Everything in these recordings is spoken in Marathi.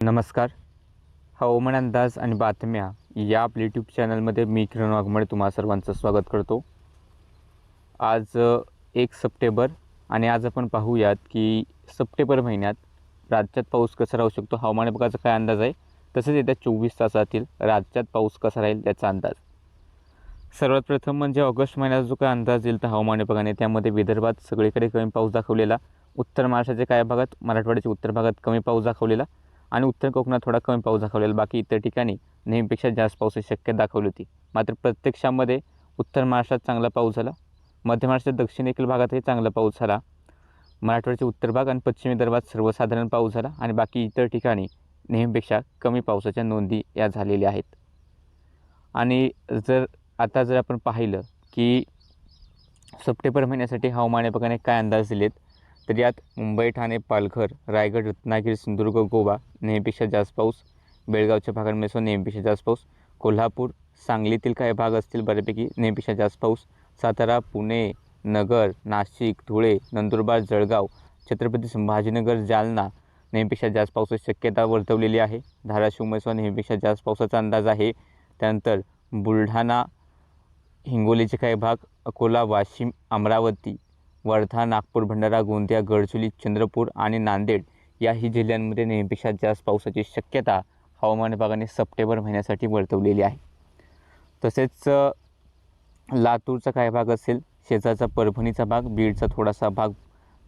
नमस्कार. हवामान अंदाज आणि बातम्या या आपल्या यूट्यूब चॅनलमध्ये मी किरण वाघमळे तुम्हा सर्वांचं स्वागत करतो. आज एक सप्टेंबर आणि आज आपण पाहूयात की सप्टेंबर महिन्यात राज्यात पाऊस कसा राहू शकतो? हवामान विभागाचा काय अंदाज आहे? तसेच येत्या चोवीस तासातील राज्यात पाऊस कसा राहील याचा अंदाज. सर्वात प्रथम म्हणजे ऑगस्ट महिन्याचा जो काय अंदाज येईल तर हवामान विभागाने त्यामध्ये विदर्भात सगळीकडे कमी पाऊस दाखवलेला. उत्तर महाराष्ट्राच्या काही भागात मराठवाड्याच्या उत्तर भागात कमी पाऊस दाखवलेला. आणि उत्तर कोकणात थोडा कमी पाऊस दाखवलेला बाकी इतर ठिकाणी नेहमीपेक्षा जास्त पावसाची शक्यता दाखवली होती. मात्र प्रत्यक्षामध्ये उत्तर महाराष्ट्रात चांगला पाऊस झाला. मध्य महाराष्ट्रात दक्षिणेकडील भागातही चांगला पाऊस झाला. मराठवाड्याचे उत्तर भाग आणि पश्चिमी विदर्भात सर्वसाधारण पाऊस झाला आणि बाकी इतर ठिकाणी नेहमीपेक्षा कमी पावसाच्या नोंदी या झालेल्या आहेत. आणि जर आता जर आपण पाहिलं की सप्टेंबर महिन्यासाठी हवामान विभागाने काय अंदाज दिलेत? तर यात मुंबई ठाणे पालघर रायगड रत्नागिरी सिंधुदुर्ग गोवा नेहमीपेक्षा जास्त पाऊस बेळगावच्या भागांमध्ये सुद्धा नेहमीपेक्षा जास्त पाऊस कोल्हापूर सांगलीतील काही भाग असतील बऱ्यापैकी नेहमीपेक्षा जास्त पाऊस सातारा पुणे नगर नाशिक धुळे नंदुरबार जळगाव छत्रपती संभाजीनगर जालना नेहमीपेक्षा जास्त पावसाची शक्यता वर्तवलेली आहे. धाराशिवमध्ये सुद्धा नेहमीपेक्षा जास्त पावसाचा अंदाज आहे. त्यानंतर बुलढाणा हिंगोलीचे काही भाग अकोला वाशिम अमरावती वर्धा नागपूर भंडारा गोंदिया गडचिरोली चंद्रपूर आणि नांदेड याही जिल्ह्यांमध्ये नेहमीपेक्षा जास्त पावसाची शक्यता हवामान विभागाने सप्टेंबर महिन्यासाठी वर्तवलेली आहे. तसेच लातूरचा काही भाग असेल शेजारचा परभणीचा भाग बीडचा थोडासा भाग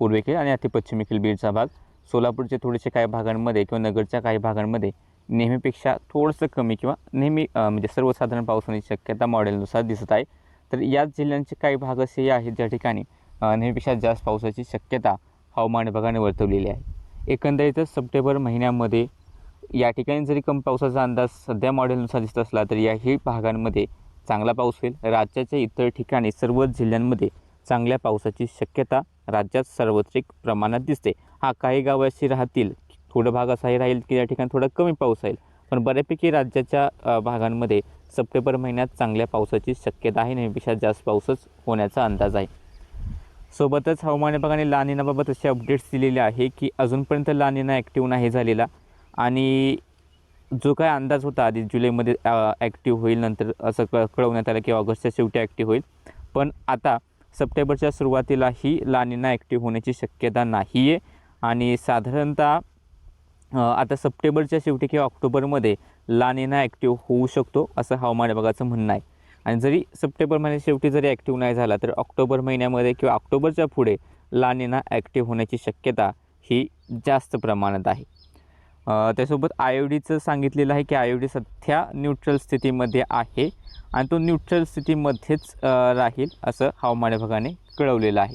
पूर्वेकडील आणि अतिपश्चिमेकडील बीडचा भाग सोलापूरचे थोडेसे काही भागांमध्ये किंवा नगरच्या काही भागांमध्ये नेहमीपेक्षा थोडंसं कमी किंवा नेहमी म्हणजे सर्वसाधारण पाऊस होण्याची शक्यता मॉडेलनुसार दिसत आहे. तर याच जिल्ह्यांचे काही भाग असे आहेत ज्या ठिकाणी नेहमीपेक्षा जास्त पावसाची शक्यता हवामान विभागाने वर्तवलेली आहे. एकंदरीतच सप्टेंबर महिन्यामध्ये या ठिकाणी जरी कमी पावसाचा अंदाज सध्या मॉडेलनुसार दिसत असला तर याही भागांमध्ये चांगला पाऊस होईल. राज्याच्या इतर ठिकाणी सर्वच जिल्ह्यांमध्ये चांगल्या पावसाची शक्यता राज्यात सार्वत्रिक प्रमाणात दिसते. हा काही गावं अशी राहतील थोडं भाग असाही राहील की या ठिकाणी थोडा कमी पाऊस राहील पण बऱ्यापैकी राज्याच्या भागांमध्ये सप्टेंबर महिन्यात चांगल्या पावसाची शक्यता आहे. नेहमीपेक्षा जास्त पाऊसच होण्याचा अंदाज आहे. सोबतच हवामान विभागाने लानिनाबाबत असे अपडेट्स दिलेले आहे की अजूनपर्यंत लानिना ॲक्टिव्ह नाही झालेला. आणि जो काय अंदाज होता आधी जुलैमध्ये ॲक्टिव्ह होईल नंतर असं क कळवण्यात आलं की ऑगस्टच्या शेवटी ॲक्टिव्ह होईल. पण आता सप्टेंबरच्या सुरुवातीला ही लानिना ॲक्टिव्ह होण्याची शक्यता नाही आहे आणि साधारणतः आता सप्टेंबरच्या शेवटी किंवा ऑक्टोबरमध्ये लानिना ॲक्टिव्ह होऊ शकतो असं हवामान विभागाचं म्हणणं आहे. आणि जरी सप्टेंबर महिन्या शेवटी जरी ॲक्टिव्ह नाही झाला तर ऑक्टोबर महिन्यामध्ये किंवा ऑक्टोबरच्या पुढे लानेना ॲक्टिव्ह होण्याची शक्यता ही जास्त प्रमाणात आहे. त्यासोबत आय ओ डीचं सांगितलेलं आहे की आय ओ डी सध्या न्यूट्रल स्थितीमध्ये आहे आणि तो न्यूट्रल स्थितीमध्येच राहील असं हवामान विभागाने कळवलेलं आहे.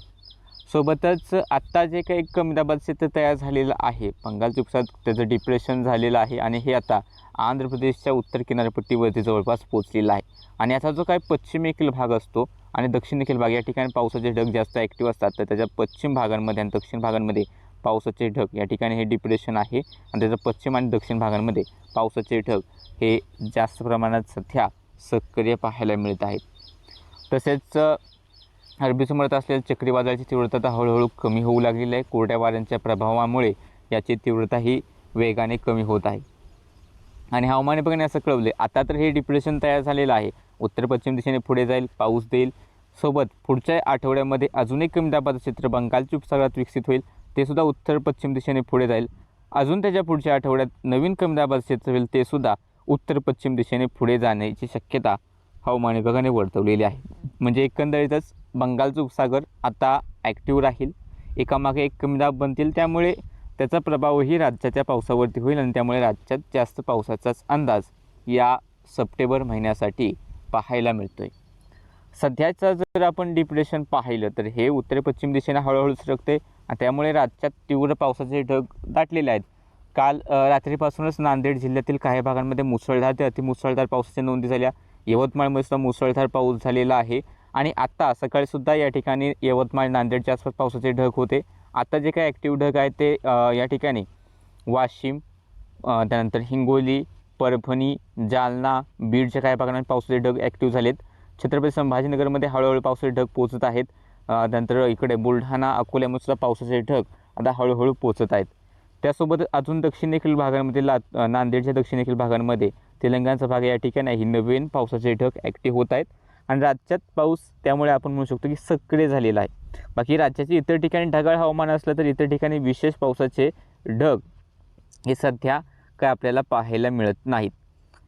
सोबतच आत्ता जे काही कमी दाबाचं क्षेत्र तयार झालेलं आहे बंगालच्या उपसात त्याचं डिप्रेशन झालेलं आहे आणि हे आता आंध्र प्रदेशच्या उत्तर किनारपट्टीवरती जवळपास पोचलेला आहे. आणि आता जो काही पश्चिमेकील भाग असतो आणि दक्षिणेकडील भाग या ठिकाणी पावसाचे ढग जास्त ॲक्टिव्ह असतात तर त्याच्या पश्चिम भागांमध्ये आणि दक्षिण भागांमध्ये पावसाचे ढग या ठिकाणी हे डिप्रेशन आहे. आणि त्याचं पश्चिम आणि दक्षिण भागांमध्ये पावसाचे ढग हे जास्त प्रमाणात सध्या सक्रिय पाहायला मिळत आहेत. तसेच अरबी समुद्रात असलेल्या चक्रीवादळाची तीव्रता हळूहळू कमी होऊ लागलेली आहे. कोरड्या वाऱ्यांच्या प्रभावामुळे याची तीव्रता ही वेगाने कमी होत आहे. आणि हवामान विभागाने असं कळवले आता तर हे डिप्रेशन तयार झालेलं आहे. उत्तर पश्चिम दिशेने पुढे जाईल पाऊस देईल. सोबत पुढच्या आठवड्यामध्ये अजून एक कमी दाबाचं क्षेत्र बंगालच्या उपसागरात विकसित होईल. ते सुद्धा उत्तर पश्चिम दिशेने पुढे जाईल. अजून त्याच्या पुढच्या आठवड्यात नवीन कमी दाबाचं क्षेत्र होईल. ते सुद्धा उत्तर पश्चिम दिशेने पुढे जाण्याची शक्यता हवामान विभागाने वर्तवलेली आहे. म्हणजे एकंदरीतच बंगालचा उपसागर आता ॲक्टिव्ह राहील. एकामागे एक कमी दाब बनतील. त्यामुळे त्याचा प्रभावही राज्याच्या पावसावरती होईल आणि त्यामुळे राज्यात जास्त पावसाचाच अंदाज या सप्टेंबर महिन्यासाठी पाहायला मिळतो आहे सध्याचं जर आपण डिप्रेशन पाहिलं तर हे उत्तर पश्चिम दिशेने हळूहळू सरकते आणि त्यामुळे राज्यात तीव्र पावसाचे ढग दाटलेले आहेत. काल रात्रीपासूनच नांदेड जिल्ह्यातील काही भागांमध्ये मुसळधार ते अतिमुसळधार पावसाच्या नोंदी झाल्या. यवतमाळमध्ये सुद्धा मुसळधार पाऊस झालेला आहे आणि आत्ता सकाळीसुद्धा या ठिकाणी यवतमाळ नांदेडच्या आसपास पावसाचे ढग होते. आत्ता जे काही ॲक्टिव्ह ढग आहेत ते या ठिकाणी वाशिम त्यानंतर हिंगोली परभणी जालना बीडच्या काही भागांमध्ये पावसाचे ढग ॲक्टिव्ह झालेत. छत्रपती संभाजीनगरमध्ये हळूहळू पावसाचे ढग पोचत आहेत. त्यानंतर इकडे बुलढाणा अकोल्यामध्ये सुद्धा पावसाचे ढग आता हळूहळू पोचत आहेत. त्यासोबत अजून दक्षिणेकडील भागांमध्ये ला नांदेडच्या दक्षिणेकडील भागांमध्ये तेलंगणाचा भाग या ठिकाणी नवीन पावसाचे ढग ॲक्टिव्ह होत आहेत. आणि राज्यात पाऊस त्यामुळे आपण म्हणू शकतो की सक्रिय झालेला आहे. बाकी राज्याच्या इतर ठिकाणी ढगाळ हवामान असलं तर इतर ठिकाणी विशेष पावसाचे ढग हे सध्या काय आपल्याला पाहायला मिळत नाहीत.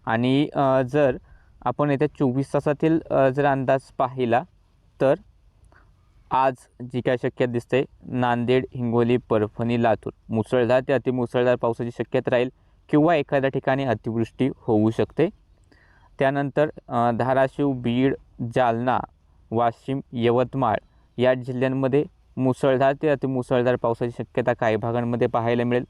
आणि जर आपण येत्या चोवीस तासातील जर अंदाज पाहिला तर आज जी काय शक्यता दिसते नांदेड हिंगोली परभणी लातूर. मुसळधार ते अतिमुसळधार पावसाची शक्यता राहील. किंवा एखाद्या ठिकाणी अतिवृष्टी होऊ शकते. त्यानंतर धाराशिव बीड जालना वाशिम यवतमाळ या जिल्ह्यांमध्ये मुसळधार ते अतिमुसळधार पावसाची शक्यता काही भागांमध्ये पाहायला मिळेल.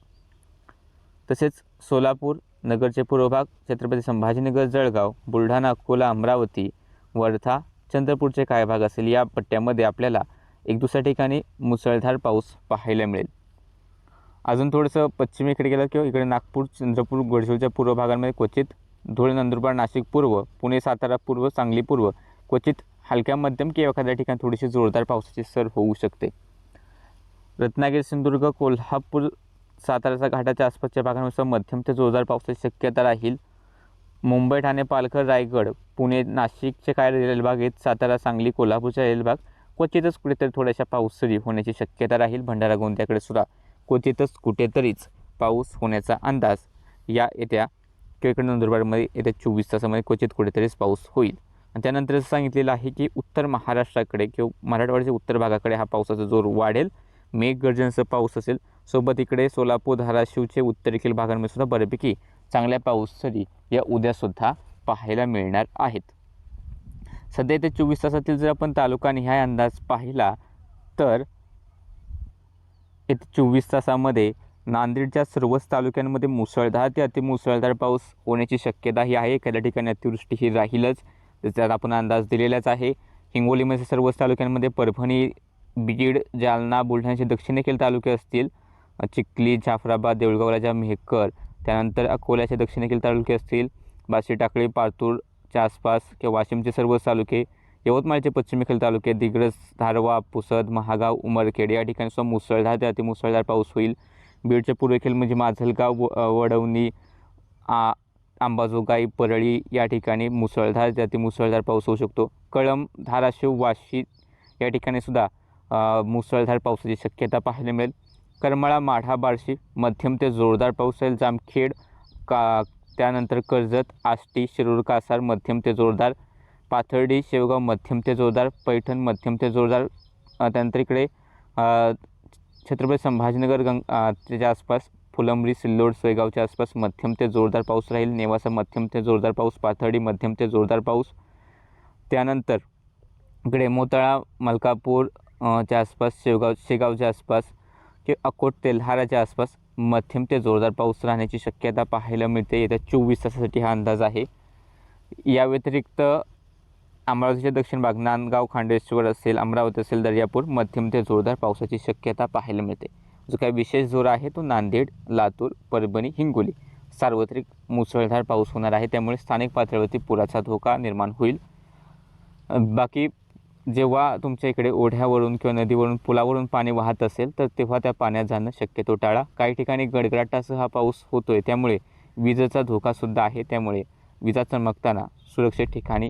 तसेच सोलापूर नगरचे पूर्व भाग छत्रपती संभाजीनगर जळगाव बुलढाणा अकोला अमरावती वर्धा चंद्रपूरचे काही भाग असेल या पट्ट्यामध्ये आपल्याला एक दुसऱ्या ठिकाणी मुसळधार पाऊस पाहायला मिळेल. अजून थोडंसं पश्चिमेकडे गेलं किंवा इकडे नागपूर चंद्रपूर गडचिरोलीच्या पूर्व भागांमध्ये क्वचित धुळे नंदुरबार नाशिक पूर्व पुणे सातारा पूर्व सांगली पूर्व क्वचित हलक्या मध्यम किंवा एखाद्या ठिकाणी थोडीशी जोरदार पावसाची सर होऊ शकते. रत्नागिरी सिंधुदुर्ग कोल्हापूर साताराच्या घाटाच्या आसपासच्या भागानुसार मध्यम ते जोरदार पावसाची शक्यता राहील. मुंबई ठाणे पालघर रायगड पुणे नाशिकचे काय रेल्वे भाग आहेत? सातारा सांगली कोल्हापूरचा रेल्वे भाग क्वचितच कुठेतरी थोड्याशा पावसरी होण्याची शक्यता राहील. भंडारा गोंदियाकडे सुद्धा क्वचितच कुठेतरीच पाऊस होण्याचा अंदाज. या येत्या किंवा नंदुरबारमध्ये येत्या चोवीस तासामध्ये क्वचित कुठेतरीच पाऊस होईल. आणि त्यानंतर असं सांगितलेलं आहे की उत्तर महाराष्ट्राकडे किंवा मराठवाड्याच्या उत्तर भागाकडे हा पावसाचा जोर वाढेल. मेघगर्जनसह पाऊस असेल. सोबत इकडे सोलापूर धाराशिवचे उत्तरेखील भागांमध्ये सुद्धा बऱ्यापैकी चांगल्या पाऊस सरी या उद्यासुद्धा पाहायला मिळणार आहेत. सध्या येत्या चोवीस तासातील जर आपण तालुका निहाय अंदाज पाहिला तर येत्या चोवीस तासामध्ये नांदेडच्या सर्वच तालुक्यांमध्ये मुसळधार ते अतिमुसळधार पाऊस होण्याची शक्यता ही आहे. एखाद्या ठिकाणी अतिवृष्टी ही राहीलच. त्याचा आपण अंदाज दिलेलाच आहे. हिंगोलीमध्ये सर्वच तालुक्यांमध्ये परभणी बीड जालना बुलढाण्याचे दक्षिणेकडील तालुके असतील. चिखली जाफराबाद देऊळगाव राजा मेहकर त्यानंतर अकोल्याचे दक्षिणेकडील तालुके असतील. बाशी टाकळी पारतूरच्या आसपास किंवा वाशिमचे सर्वच तालुके यवतमाळचे पश्चिमेकडील तालुके दिग्रस धारवा पुसद महागाव उमरखेड या ठिकाणी सुद्धा मुसळधार ते अतिमुसळधार पाऊस होईल. बीडचे पूर्वेकडील म्हणजे माजलगाव व- वडवणी आ अंबाजोगाई परळी या ठिकाणी मुसळधार ते अतिमुसळधार पाऊस होऊ शकतो. कळंब धाराशिव वाशी या ठिकाणी सुद्धा मुसळधार पावसाची शक्यता पाहायला मिळेल. करमाळा माढा बार्शी मध्यम ते जोरदार पाऊस राहील जामखेड का त्यानंतर कर्जत आष्टी शिरूर कासार मध्यम ते जोरदार पाथर्डी शेवगाव मध्यम ते जोरदार पैठण मध्यम ते जोरदार त्यानंतर इकडे छत्रपती संभाजीनगर गंग त्याच्या आसपास फुलंब्री सिल्लोड सोयगावच्या आसपास मध्यम ते जोरदार पाऊस राहील. नेवासा मध्यम ते जोरदार पाऊस पाथर्डी मध्यम ते जोरदार पाऊस. त्यानंतर इकडे मोताळा मलकापूर च्या आसपास शेवगाव शेगावच्या आसपास किंवा अकोट तेल्हाराच्या आसपास मध्यम ते जोरदार पाऊस राहण्याची शक्यता पाहायला मिळते. येत्या चोवीस तासासाठी हा अंदाज आहे. या व्यतिरिक्त अमरावतीच्या दक्षिण भाग नांदगाव खांडेश्वर असेल अमरावती असेल दर्यापूर मध्यम ते जोरदार पावसाची शक्यता पाहायला मिळते. जो काही विशेष जोर आहे तो नांदेड लातूर परभणी हिंगोली. सार्वत्रिक मुसळधार पाऊस होणार आहे त्यामुळे स्थानिक पातळीवरती पुराचा धोका निर्माण होईल. बाकी जेव्हा तुमच्या इकडे ओढ्यावरून किंवा नदीवरून पुलावरून पाणी वाहत असेल तर तेव्हा त्या पाण्यात जाणं शक्यतो टाळा. काही ठिकाणी गडगडाटासह हा पाऊस होतो आहे त्यामुळे विजेचा धोकासुद्धा आहे. त्यामुळे विजा चमकताना सुरक्षित ठिकाणी